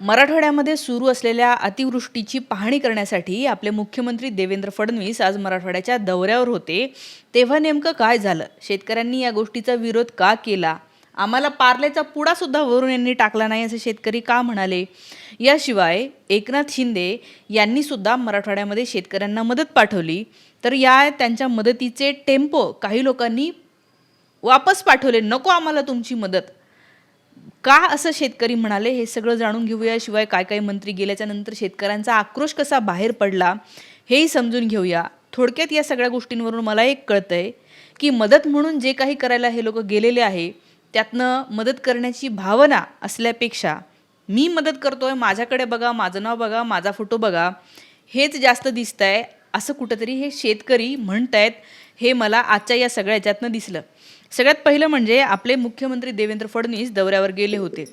मराठवाड्यामध्ये सुरू असलेल्या अतिवृष्टीची पाहणी करण्यासाठी आपले मुख्यमंत्री देवेंद्र फडणवीस आज मराठवाड्याच्या दौऱ्यावर होते. तेव्हा नेमकं काय झालं? शेतकऱ्यांनी या गोष्टीचा विरोध का केला? आम्हाला पार्लेचा पुडासुद्धा वरून यांनी टाकला नाही असे शेतकरी का म्हणाले? याशिवाय एकनाथ शिंदे यांनी सुद्धा मराठवाड्यामध्ये शेतकऱ्यांना मदत पाठवली. तर या त्यांच्या मदतीचे टेम्पो काही लोकांनी वापस पाठवले. नको आम्हाला तुमची मदत. का असं शेतकरी म्हणाले? हे सगळं जाणून घेऊया. शिवाय काय काय मंत्री गेल्याच्यानंतर शेतकऱ्यांचा आक्रोश कसा बाहेर पडला हेही समजून घेऊया. थोडक्यात या सगळ्या गोष्टींवरून मला एक कळतंय की मदत म्हणून जे काही करायला हे लोक गेलेले आहे त्यातनं मदत करण्याची भावना असल्यापेक्षा मी मदत करतोय माझ्याकडे बघा माझं नाव बघा माझा फोटो बघा हेच जास्त दिसतंय असं कुठंतरी हे शेतकरी म्हणतायत हे मला आजच्या या सगळ्या ह्याच्यातनं दिसलं. सगळ्यात पहिलं म्हणजे आपले मुख्यमंत्री देवेंद्र फडणवीस दौऱ्यावर गेले होते.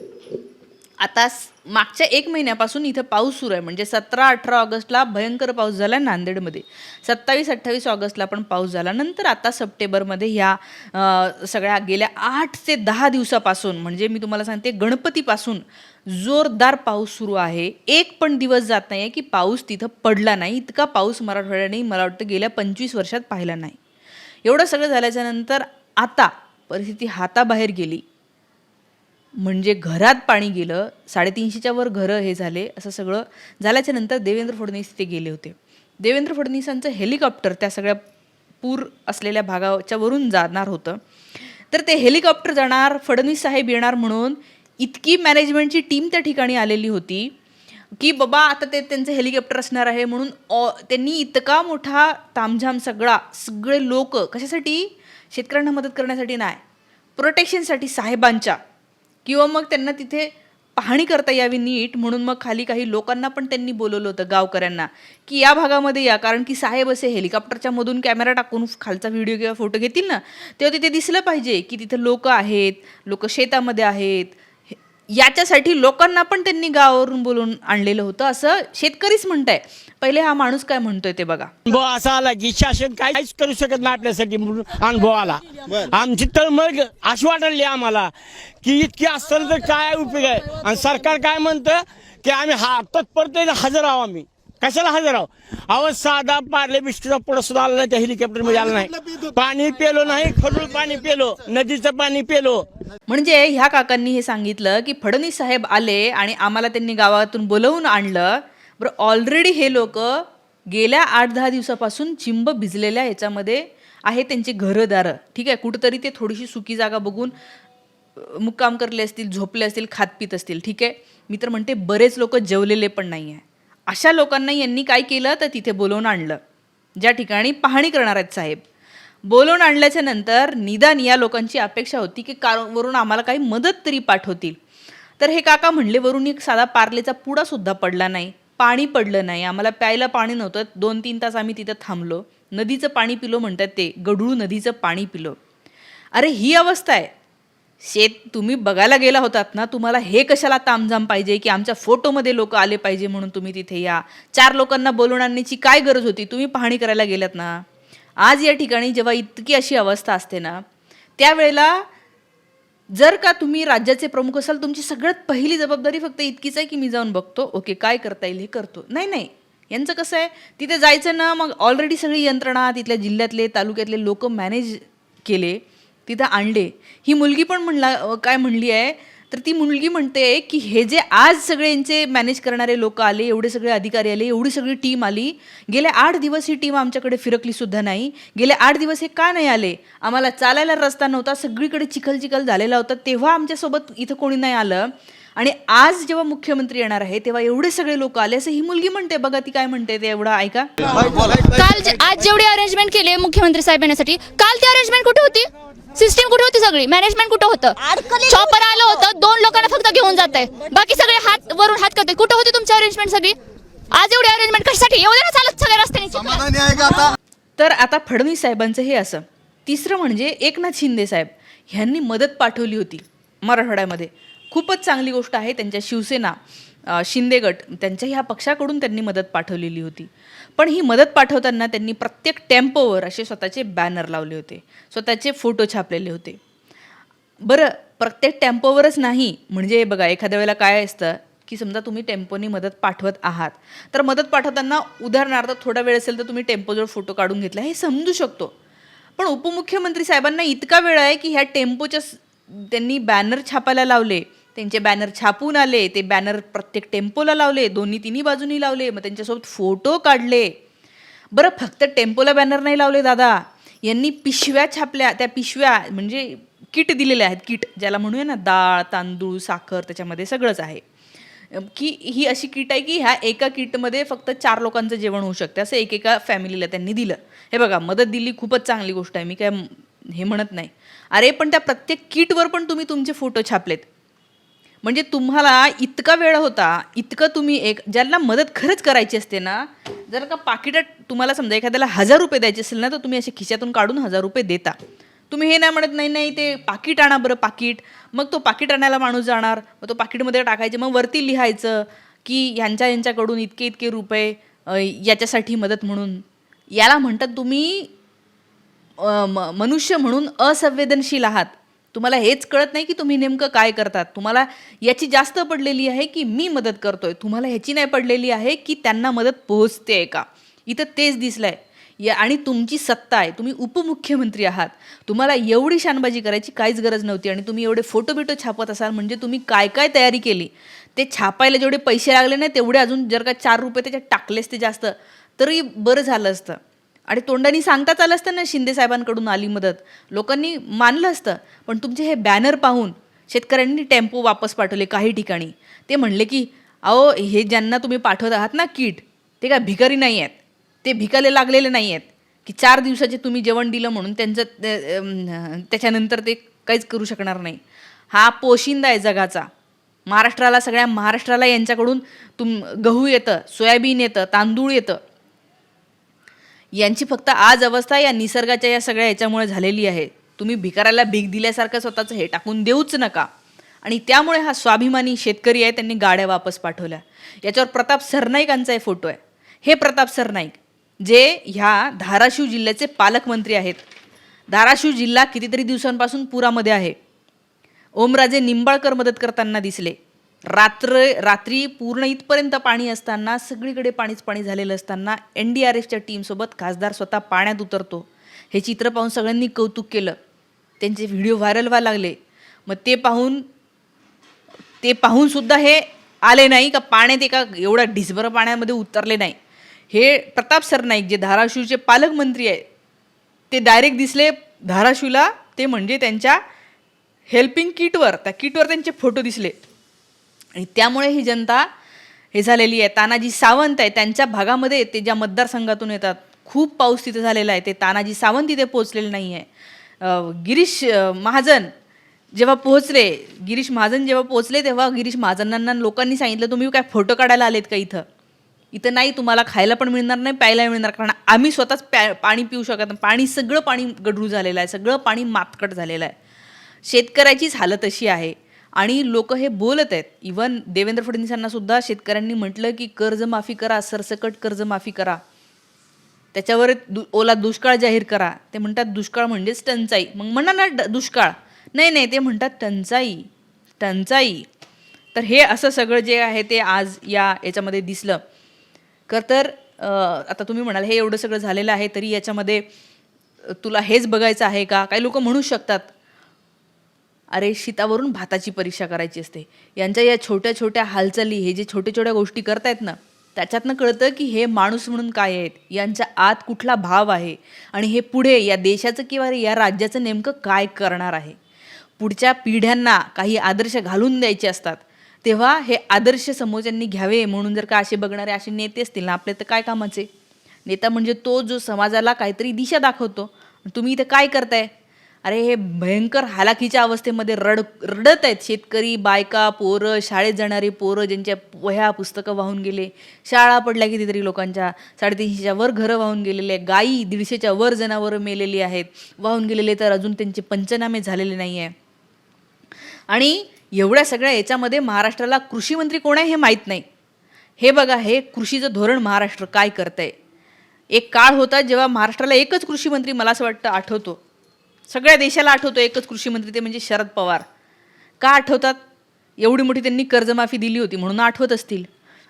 आता मागच्या एक महिन्यापासून इथं पाऊस सुरू आहे. म्हणजे सतरा अठरा ऑगस्टला भयंकर पाऊस झाला नांदेडमध्ये. सत्तावीस अठ्ठावीस ऑगस्टला पण पाऊस झाला. नंतर आता सप्टेंबरमध्ये ह्या सगळ्या गेल्या आठ ते दहा दिवसापासून म्हणजे मी तुम्हाला सांगते गणपतीपासून जोरदार पाऊस सुरू आहे. एक पण दिवस जात नाही आहे की पाऊस तिथं पडला नाही. इतका पाऊस मराठवाड्याने मला वाटतं गेल्या पंचवीस वर्षात पाहिला नाही. एवढं सगळं झाल्याच्यानंतर आता परिस्थिती हाताबाहेर गेली. म्हणजे घरात पाणी गेलं साडेतीनशेच्या वर घरं हे झाले असं सगळं झाल्याच्यानंतर देवेंद्र फडणवीस तिथे गेले होते. देवेंद्र फडणवीसांचं हेलिकॉप्टर त्या सगळ्या पूर असलेल्या भागाच्या वरून जाणार होतं. तर ते हेलिकॉप्टर जाणार फडणवीस साहेब येणार म्हणून इतकी मॅनेजमेंटची टीम त्या ठिकाणी आलेली होती की बाबा आता ते त्यांचं हेलिकॉप्टर असणार आहे म्हणून ऑ त्यांनी इतका मोठा तामझाम सगळा सगळे लोक कशासाठी? शेतकऱ्यांना मदत करण्यासाठी नाही. प्रोटेक्शनसाठी साहेबांच्या. किंवा मग त्यांना तिथे पाहणी करता यावी नीट म्हणून मग खाली काही लोकांना पण त्यांनी बोलवलं होतं गावकऱ्यांना. की या भागामध्ये या कारण की साहेब असे हेलिकॉप्टरच्या मधून कॅमेरा टाकून खालचा व्हिडिओ किंवा फोटो घेतील ना तेव्हा तिथे दिसलं पाहिजे की तिथे लोक आहेत लोक शेतामध्ये आहेत याच्यासाठी लोकांना पण त्यांनी गावावरून बोलून आणलेलं होतं. असं शेतकरीच म्हणताय. पहिले हा माणूस काय म्हणतोय ते बघा. अनुभव असा आला की शासन काहीच करू शकत नाही आपल्यासाठी म्हणून अनुभव आला. आमची तळमळ अशी वाटली आम्हाला की इतकी असताना तर काय उपयोग आहे? आणि सरकार काय म्हणतं की आम्ही हा तत्परतेने हजर आहो आम्ही. कशाला हजर आहो? अहो साधा पार्ले बिस्किटचा पुढं सुद्धा आला नाही त्या हेलिकॉप्टरमध्ये आला नाही. पाणी पेलो नाही खडूळ पाणी पेलो नदीचं पाणी पेलो. म्हणजे ह्या काकांनी हे सांगितलं की फडणवीस साहेब आले आणि आम्हाला त्यांनी गावातून बोलवून आणलं. बरं ऑलरेडी हे लोक गेल्या आठ दहा दिवसापासून चिंब भिजलेल्या ह्याच्यामध्ये आहे त्यांची घरंदारं. ठीक आहे कुठंतरी ते थोडीशी सुकी जागा बघून मुक्काम करले असतील झोपले असतील खात पित असतील. ठीक आहे मी तर म्हणते बरेच लोक जेवलेले पण नाही आहे अशा लोकांना यांनी काय केलं? तर तिथे बोलवून आणलं. ज्या ठिकाणी पाहणी करणार आहेत साहेब. बोलवून आणल्याच्या नंतर निदान या लोकांची अपेक्षा होती की कार वरून आम्हाला काही मदत तरी पाठवतील. तर हे काका म्हणले वरून एक साधा पार्लेचा पुडासुद्धा पडला नाही. पाणी पडलं नाही. आम्हाला प्यायला पाणी नव्हतं. दोन तीन तास आम्ही तिथं थांबलो. नदीचं पाणी पिलो म्हणतात ते. गढूळ नदीचं पाणी पिलो. अरे ही अवस्था आहे. शेत तुम्ही बघायला गेला होतात ना तुम्हाला हे कशाला तामझाम पाहिजे की आमच्या फोटोमध्ये लोक आले पाहिजे म्हणून तुम्ही तिथे या? चार लोकांना बोलवून आणण्याची काय गरज होती? तुम्ही पाहणी करायला गेलात ना? आज या ठिकाणी जेव्हा इतकी अशी अवस्था असते ना त्यावेळेला जर का तुम्ही राज्याचे प्रमुख असाल तुमची सगळ्यात पहिली जबाबदारी फक्त इतकीच आहे की मी जाऊन बघतो ओके काय करता येईल हे करतो. नाही नाही. यांचं कसं आहे तिथे जायचं ना मग ऑलरेडी सगळी यंत्रणा तिथल्या जिल्ह्यातले तालुक्यातले लोक मॅनेज केले. तिथं आणले. ही मुलगी पण म्हणला काय म्हणली आहे? तर ती मुलगी म्हणते की हे जे आज सगळे यांचे मॅनेज करणारे लोक आले एवढे सगळे अधिकारी आले एवढी सगळी टीम आली गेले आठ दिवस ही टीम आमच्याकडे फिरकली सुद्धा नाही. गेले आठ दिवस हे का नाही आले? आम्हाला चालायला रस्ता नव्हता सगळीकडे चिखल चिखल झालेला होता तेव्हा आमच्यासोबत इथं कोणी नाही आलं. आणि आज जेव्हा मुख्यमंत्री येणार आहे तेव्हा एवढे सगळे लोक आले. असं ही मुलगी म्हणते बघा ती काय म्हणते ते एवढं ऐका. काल आज जेवढी अरेंजमेंट केली मुख्यमंत्री साहेब येण्यासाठी काल ती अरेंजमेंट कुठे होती? सिस्टीम कुठे होती सगळी? मॅनेजमेंट कुठे होतं? चॉपर आलं होतं दोन लोकांना फक्त घेऊन जात आहे बाकी सगळे हात वरून हात करते कुठे होती तुमची अरेंजमेंट सगळी? आज एवढी अरेंजमेंट कशासाठी? ना चालत सगळ्या रस्त्याने तर आता फडणवीस साहेबांचं हे असं. तिसरं म्हणजे एकनाथ शिंदे साहेब. ह्यांनी मदत पाठवली होती मराठवाड्यामध्ये. खूपच चांगली गोष्ट आहे त्यांच्या शिवसेना. शिंदे गट त्यांच्या ह्या पक्षाकडून त्यांनी मदत पाठवलेली होती. पण ही मदत पाठवताना त्यांनी प्रत्येक टेम्पोवर असे स्वतःचे बॅनर लावले होते. स्वतःचे फोटो छापलेले होते. बरं प्रत्येक टेम्पोवरच नाही. म्हणजे बघा एखाद्या वेळेला काय असतं की समजा तुम्ही टेम्पोनी मदत पाठवत आहात. तर मदत पाठवताना उदाहरणार्थ थोडा वेळ असेल तर तुम्ही टेम्पोजवळ फोटो काढून घेतला हे समजू शकतो. पण उपमुख्यमंत्री साहेबांना इतका वेळ आहे की ह्या टेम्पोच्या त्यांनी बॅनर छापायला लावले. त्यांचे बॅनर छापून आले ते बॅनर प्रत्येक टेम्पोला लावले दोन्ही तिन्ही बाजूनी लावले मग त्यांच्यासोबत फोटो काढले. बरं फक्त टेम्पोला बॅनर नाही लावले दादा. यांनी पिशव्या छापल्या त्या पिशव्या म्हणजे किट दिलेल्या आहेत किट ज्याला म्हणूया ना डाळ तांदूळ साखर त्याच्यामध्ये सगळंच आहे. की ही अशी किट आहे की ह्या एका किटमध्ये फक्त चार लोकांचं जेवण होऊ शकतं असं एकेका फॅमिलीला त्यांनी दिलं. हे बघा मदत दिली खूपच चांगली गोष्ट आहे मी काय हे म्हणत नाही. अरे पण त्या प्रत्येक किटवर पण तुम्ही तुमचे फोटो छापलेत. म्हणजे तुम्हाला इतका वेळ होता इतकं तुम्ही एक ज्यांना मदत खरंच करायची असते ना जर का पाकिटात तुम्हाला समजा एखाद्याला हजार रुपये द्यायचे असेल ना तर तुम्ही असे खिशातून काढून हजार रुपये देता. तुम्ही हे नाही म्हणत नाही नाही ते पाकिट आणा बरं पाकिट. मग तो पाकिट आणायला माणूस जाणार मग तो पाकिटमध्ये टाकायचे मग वरती लिहायचं की ह्यांच्या यांच्याकडून इतके इतके रुपये याच्यासाठी मदत म्हणून. याला म्हणतात तुम्ही म- मनुष्य म्हणून असंवेदनशील आहात. तुम्हाला हेच कळत नाही की तुम्ही नेमकं काय करतात. तुम्हाला याची जास्त पडलेली आहे की मी मदत करतोय. तुम्हाला ह्याची नाही पडलेली आहे की त्यांना मदत पोहोचते आहे का? इथं तेच दिसलंय. या आणि तुमची सत्ता आहे. तुम्ही उपमुख्यमंत्री आहात. तुम्हाला एवढी शानबाजी करायची काहीच गरज नव्हती आणि तुम्ही एवढे फोटो बिटो छापत असाल म्हणजे तुम्ही काय काय तयारी केली? ते छापायला जेवढे पैसे लागले नाही तेवढे अजून जर का चार रुपये त्याच्यात टाकलेस ते जास्त तरी बरं झालं असतं. आणि तोंडानी सांगताच आलं असतं ना शिंदे साहेबांकडून आली मदत. लोकांनी मानलं असतं पण तुमचे हे बॅनर पाहून शेतकऱ्यांनी टेम्पो वापस पाठवले काही ठिकाणी. ते म्हणले की अहो हे ज्यांना तुम्ही पाठवत आहात ना किट ते काय भिकारी नाही आहेत. ते भिकाले लागलेले नाही आहेत. की चार दिवसाचे तुम्ही जेवण दिलं म्हणून त्यांचं ते, त्याच्यानंतर ते काहीच करू शकणार नाही. हा पोशिंदा आहे जगाचा. महाराष्ट्राला सगळ्या महाराष्ट्राला यांच्याकडून तुम गहू येतं सोयाबीन येतं तांदूळ येतं. यांची फक्त आज अवस्था या निसर्गाच्या या सगळ्या याच्यामुळे झालेली आहे. तुम्ही भिकाराला भीक दिल्यासारखं स्वतःचं हे टाकून देऊच नका. आणि त्यामुळे हा स्वाभिमानी शेतकरी आहे त्यांनी गाड्या वापस पाठवल्या. याच्यावर प्रताप सरनाईकांचा एक फोटो आहे. हे प्रताप सरनाईक जे ह्या धाराशिव जिल्ह्याचे पालकमंत्री आहेत. धाराशिव जिल्हा कितीतरी दिवसांपासून पुरामध्ये आहे. ओमराजे निंबाळकर मदत करताना दिसले. रात्र रात्री पूर्ण इथपर्यंत पाणी असताना सगळीकडे पाणीच पाणी झालेलं असताना एन डी आर एफच्या टीमसोबत खासदार स्वतः पाण्यात उतरतो. हे चित्र पाहून सगळ्यांनी कौतुक केलं. त्यांचे व्हिडिओ व्हायरल व्हायला लागले. मग ते पाहून ते पाहूनसुद्धा हे आले नाही का पाण्यात एका एवढ्या ढिसभर पाण्यामध्ये उतरले नाही. हे प्रताप सरनाईक जे धाराशिवचे पालकमंत्री आहे ते डायरेक्ट दिसले धाराशिवला. ते म्हणजे त्यांच्या हेल्पिंग किटवर त्या किटवर त्यांचे फोटो दिसले. त्यामुळे ही जनता हे झालेली आहे. तानाजी सावंत आहे. त्यांच्या भागामध्ये ते ज्या मतदारसंघातून येतात खूप पाऊस तिथे झालेला आहे. ते तानाजी सावंत तिथे पोहोचलेले नाही आहे गिरीश महाजन जेव्हा पोहोचले गिरीश महाजन जेव्हा पोहोचले तेव्हा गिरीश महाजनांना लोकांनी सांगितलं तुम्ही काय फोटो काढायला आलेत का इथं? इथं नाही तुम्हाला खायला पण मिळणार नाही प्यायला मिळणार कारण आम्ही स्वतःच प्या पाणी पिऊ शकत नाही. पाणी सगळं पाणी गढरू झालेलं आहे. सगळं पाणी मातकट झालेलं आहे. शेतकऱ्याचीच हालत अशी आहे. आणि लोक हे बोलत आहेत. इवन देवेंद्र फडणवीसांना सुद्धा शेतकऱ्यांनी म्हटलं की कर्जमाफी करा सरसकट कर्जमाफी करा. त्याच्यावर दु ओला दुष्काळ जाहीर करा. ते म्हणतात दुष्काळ म्हणजेच टंचाई. मग म्हणा ना ड- दुष्काळ. नाही नाही ते म्हणतात टंचाई टंचाई. तर हे असं सगळं जे आहे ते आज या याच्यामध्ये दिसलं. खर तर आता तुम्ही म्हणाल हे एवढं सगळं झालेलं आहे तरी याच्यामध्ये तुला हेच बघायचं आहे का? काही लोक म्हणू शकतात. अरे शीतावरून भाताची परीक्षा करायची असते. यांच्या या छोट्या छोट्या हालचाली हे जे छोट्या छोट्या गोष्टी करतायत ना त्याच्यातनं कळतं की हे माणूस म्हणून काय आहेत? यांच्या आत कुठला भाव आहे? आणि हे पुढे या देशाचं किंवा या राज्याचं नेमकं काय करणार आहे? पुढच्या पिढ्यांना काही आदर्श घालून द्यायचे असतात. तेव्हा हे आदर्श समोरच्यांनी घ्यावे म्हणून जर का असे बघणारे असे नेते असतील ना आपले तर काय कामाचे? नेता म्हणजे तो जो समाजाला काहीतरी दिशा दाखवतो. तुम्ही इथं काय करताय? अरे हे भयंकर हालाकीच्या अवस्थेमध्ये रड रडत आहेत शेतकरी बायका पोरं शाळेत जाणारी पोरं ज्यांच्या वह्या पुस्तकं वाहून गेले शाळा पडल्या कितीतरी लोकांच्या साडेतीनशेच्या वर घरं वाहून गेलेले आहे गायी दीडशेच्या वर जनावरं मेलेली आहेत वाहून गेलेले तर अजून त्यांचे पंचनामे झालेले नाही आहे आणि एवढ्या सगळ्या याच्यामध्ये महाराष्ट्राला कृषी मंत्री कोण आहे हे माहीत नाही. हे बघा हे कृषीचं धोरण महाराष्ट्र काय करतंय. एक काळ होता जेव्हा महाराष्ट्राला एकच कृषी मंत्री मला असं वाटतं आठवतो. सगळ्या देशाला आठवतो एकच कृषी मंत्री ते म्हणजे शरद पवार. का आठवतात? एवढी मोठी त्यांनी कर्जमाफी दिली होती म्हणून आठवत असतील.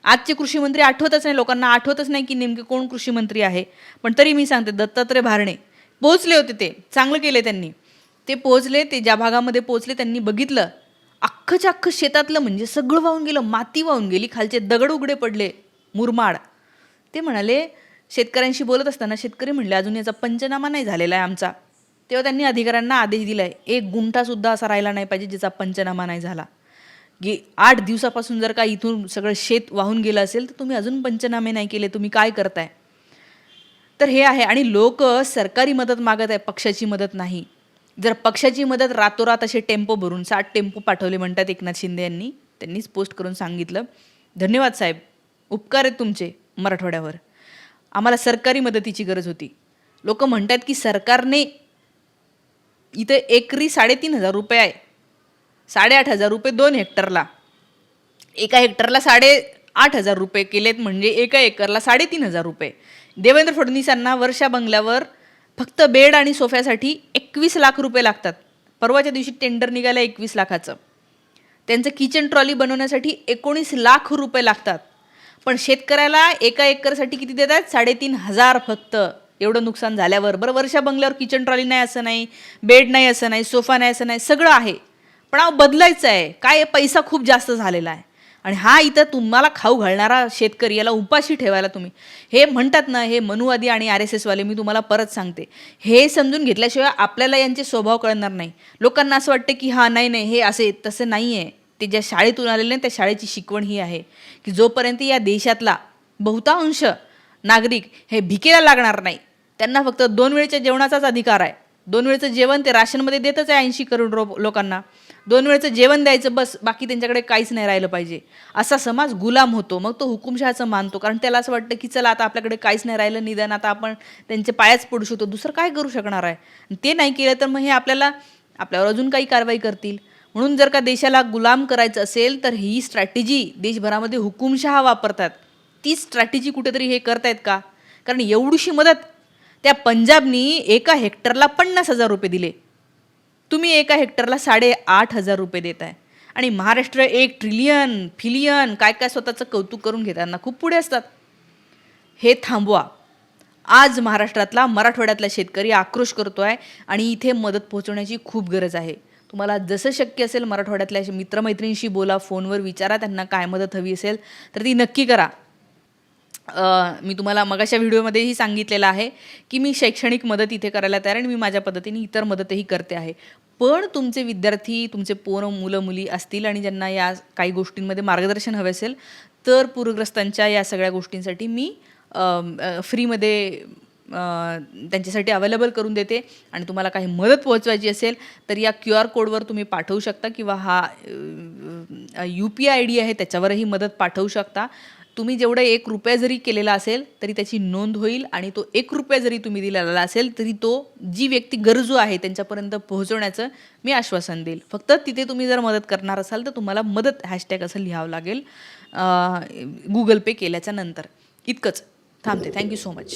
आजचे कृषी मंत्री आठवतच नाही लोकांना आठवतच नाही की नेमके कोण कृषी मंत्री आहे. पण तरी मी सांगते दत्तात्रय भारणे पोहोचले होते ते चांगलं केले त्यांनी. ते पोहोचले ते ज्या भागामध्ये पोहोचले त्यांनी बघितलं. अख्खच्या अख्खं शेतातलं म्हणजे सगळं वाहून गेलं माती वाहून गेली खालचे दगड उघडे पडले मुरमाड. ते म्हणाले शेतकऱ्यांशी बोलत असताना शेतकरी म्हणले अजून याचा पंचनामा नाही झालेला आहे आमचा. तेव्हा त्यांनी अधिकाऱ्यांना आदेश दिला आहे एक गुंठासुद्धा असा राहिला नाही पाहिजे ज्याचा पंचनामा नाही झाला. गे आठ दिवसापासून जर का इथून सगळं शेत वाहून गेलं असेल तर तुम्ही अजून पंचनामे नाही केले तुम्ही काय करताय? तर हे आहे आणि लोक सरकारी मदत मागत आहे पक्षाची मदत नाही. जर पक्षाची मदत रातोरात असे टेम्पो भरून साठ टेम्पो पाठवले म्हणतात एकनाथ शिंदे यांनी त्यांनीच पोस्ट करून सांगितलं. धन्यवाद साहेब उपकार आहेत तुमचे मराठवाड्यावर. आम्हाला सरकारी मदतीची गरज होती. लोक म्हणतात की सरकारने इथं एकरी साडेतीन हजार रुपये आहे. साडेआठ हजार रुपये दोन हेक्टरला. एका हेक्टरला साडे आठ हजार रुपये केलेत म्हणजे एका एकरला साडेतीन हजार रुपये. देवेंद्र फडणवीसांना वर्षा बंगल्यावर फक्त बेड आणि सोफ्यासाठी एकवीस लाख रुपये लागतात. परवाच्या दिवशी टेंडर निघालं एकवीस लाखाचं. त्यांचं किचन ट्रॉली बनवण्यासाठी एकोणीस लाख रुपये लागतात. पण शेतकऱ्याला एका एकरसाठी किती देतात? साडेतीन हजार फक्त. एवढं नुकसान झाल्यावर. बरं वर्षा बंगल्यावर किचन ट्रॉली नाही असं नाही बेड नाही असं नाही सोफा नाही असं नाही सगळं आहे. पण अहो बदलायचं आहे. काय पैसा खूप जास्त झालेला आहे. आणि हा इथं तुम्हाला खाऊ घालणारा शेतकरी याला उपाशी ठेवायला तुम्ही. हे म्हणतात ना हे मनुवादी आणि आर एस एसवाले मी तुम्हाला परत सांगते. हे समजून घेतल्याशिवाय आपल्याला यांचे स्वभाव कळणार नाही. लोकांना असं वाटतं की हा नाही नाही हे असे तसं नाही आहे ते ज्या शाळेतून आलेले त्या शाळेची शिकवण ही आहे. की जोपर्यंत या देशातला बहुतांश नागरिक हे भिकेला लागणार नाही. त्यांना फक्त दोन वेळच्या जेवणाचाच अधिकार आहे. दोन वेळचं जेवण ते राशनमध्ये देतच आहे ऐंशी करोड रो लोकांना. दोन वेळचं जेवण द्यायचं बस बाकी त्यांच्याकडे काहीच नाही राहिलं पाहिजे. असा समाज गुलाम होतो मग तो हुकुमशहाचं मानतो. कारण त्याला असं वाटतं की चला आता आपल्याकडे काहीच नाही राहिलं निदान आता आपण त्यांचे पायाच पडू शकतो. दुसरं काय करू शकणार आहे? ते नाही केलं तर मग हे आपल्याला आपल्यावर अजून काही कारवाई करतील? म्हणून जर का देशाला गुलाम करायचं असेल तर ही स्ट्रॅटेजी देशभरामध्ये हुकुमशहा वापरतात. ती स्ट्रॅटेजी कुठेतरी हे करतायत का? कारण एवढीशी मदत त्या पंजाबनी एका हेक्टरला पन्नास हजार रुपये दिले. तुम्ही एका हेक्टरला साडे आठ हजार रुपये देत आहे आणि महाराष्ट्र एक ट्रिलियन फिलियन काय काय स्वतःचं कौतुक करून घेताना खूप पुढे असतात. हे थांबवा. आज महाराष्ट्रातला मराठवाड्यातला शेतकरी आक्रोश करतो आहे आणि इथे मदत पोहोचवण्याची खूप गरज आहे. तुम्हाला जसं शक्य असेल मराठवाड्यातल्या अशा मित्रमैत्रिणींशी बोला फोनवर विचारा त्यांना काय मदत हवी असेल तर ती नक्की करा. मी तुम्हाला मगाशा व्हिडिओमध्येही सांगितलेलं आहे की मी शैक्षणिक मदत इथे करायला तयार आणि मी माझ्या पद्धतीने इतर मदतही करते आहे. पण तुमचे विद्यार्थी तुमचे पोरं मुलं मुली असतील आणि ज्यांना या काही गोष्टींमध्ये मार्गदर्शन हवे असेल तर पूरग्रस्तांच्या या सगळ्या गोष्टींसाठी मी फ्रीमध्ये त्यांच्यासाठी अवेलेबल करून देते. आणि तुम्हाला काही मदत पोहोचवायची असेल तर या क्यू आर कोडवर तुम्ही पाठवू शकता किंवा हा U P I I D आहे त्याच्यावरही मदत पाठवू शकता. तुम्ही जेवढं एक रुपया जरी केलेला असेल तरी त्याची नोंद होईल आणि तो एक रुपया जरी तुम्ही दिलेला असेल तरी तो जी व्यक्ती गरजू आहे त्यांच्यापर्यंत पोहोचवण्याचं मी आश्वासन देईल. फक्त तिथे तुम्ही जर मदत करणार असाल तर तुम्हाला मदत हॅशटॅग असं लिहावं लागेल गुगल पे केल्याच्यानंतर. इतकंच. थांबते. Thank you so much